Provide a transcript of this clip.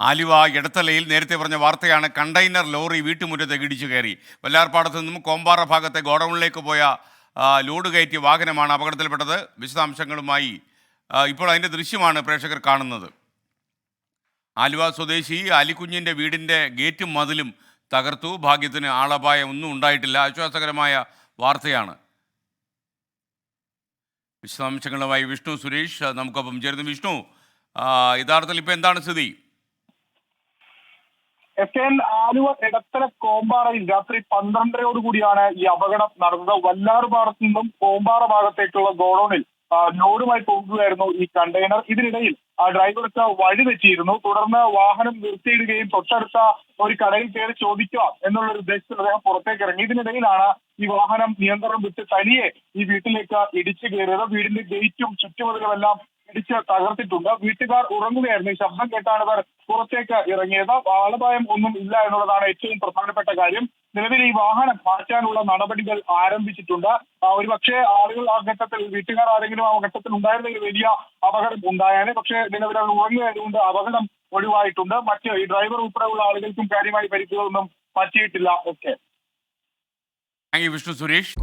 ആലുവ ഇടത്തലയിൽ നേരത്തെ പറഞ്ഞ വാർത്തയാണ് കണ്ടെയ്നർ ലോറി വീട്ടുമുറ്റത്തേക്ക് ഇടിച്ചു കയറി. വല്ലാർപ്പാടത്തു നിന്നും കോമ്പാറ ഭാഗത്തെ ഗോഡൌണിലേക്ക് പോയ ലോഡ് കയറ്റിയ വാഹനമാണ് അപകടത്തിൽപ്പെട്ടത്. വിശദാംശങ്ങളുമായി ഇപ്പോൾ അതിന്റെ ദൃശ്യമാണ് പ്രേക്ഷകർ കാണുന്നത്. ആലുവ സ്വദേശി അലിക്കുഞ്ഞിന്റെ വീടിന്റെ ഗേറ്റും മതിലും തകർത്തു. ഭാഗ്യത്തിന് ആളപായം ഒന്നും ഉണ്ടായിട്ടില്ല. ആശ്വാസകരമായ വാർത്തയാണ്. വിശദാംശങ്ങളുമായി വിഷ്ണു സുരേഷ് നമുക്കൊപ്പം ചേരുന്നു. വിഷ്ണു യഥാർത്ഥത്തിൽ ഇപ്പോൾ എന്താണ് സ്ഥിതി? എസ് എൻ ആലുവ ഇടത്തര കോമ്പാറയിൽ രാത്രി പന്ത്രണ്ടരയോട് കൂടിയാണ് ഈ അപകടം നടന്നത്. വല്ലാറ് ഭാഗത്തു നിന്നും കോമ്പാറ ഭാഗത്തേക്കുള്ള ഗോഡൌണിൽ ലോഡുമായി പോകുകയായിരുന്നു ഈ കണ്ടെയ്നർ. ഇതിനിടയിൽ ആ ഡ്രൈവർക്ക് വഴി തെറ്റിയിരുന്നു. തുടർന്ന് വാഹനം നിർത്തിയിടുകയും തൊട്ടടുത്ത ഒരു കടയിൽ കയറി ചോദിക്കാം എന്നുള്ള ഒരു ഉദ്ദേശത്തിൽ അദ്ദേഹം പുറത്തേക്ക് ഇറങ്ങി. ഇതിനിടയിലാണ് ഈ വാഹനം നിയന്ത്രണം വിട്ട് തനിയെ ഈ വീട്ടിലേക്ക് ഇടിച്ചു കയറിയത്. വീടിന്റെ ഗേറ്റും ചുറ്റുമതിലുമെല്ലാം ഇടിച്ച് തകർത്തിട്ടുണ്ട്. വീട്ടുകാർ ഉറങ്ങുകയായിരുന്നു. ഈ ശബ്ദം കേട്ടാണ് ഇവർ പുറത്തേക്ക് ഇറങ്ങിയത്. ആളപായം ഒന്നും ഇല്ല എന്നുള്ളതാണ് ഏറ്റവും പ്രധാനപ്പെട്ട കാര്യം. നിലവിൽ ഈ വാഹനം മാറ്റാനുള്ള നടപടികൾ ആരംഭിച്ചിട്ടുണ്ട്. ഒരു ഒരുപക്ഷെ ആളുകൾ ആ ഘട്ടത്തിൽ വീട്ടുകാർ ആരെങ്കിലും ആ ഘട്ടത്തിൽ ഉണ്ടായിരുന്നെങ്കിൽ വലിയ അപകടം ഉണ്ടായാലേ പക്ഷേ നിലവിൽ അവർ ഉറങ്ങുകയായതുകൊണ്ട് അപകടം ഒഴിവായിട്ടുണ്ട്. മറ്റ് ഈ ഡ്രൈവർ ഉൾപ്പെടെയുള്ള ആളുകൾക്കും കാര്യമായി പരിക്കുകളൊന്നും പറ്റിയിട്ടില്ല. ഓക്കെ. വിഷ്ണു സുരേഷ്.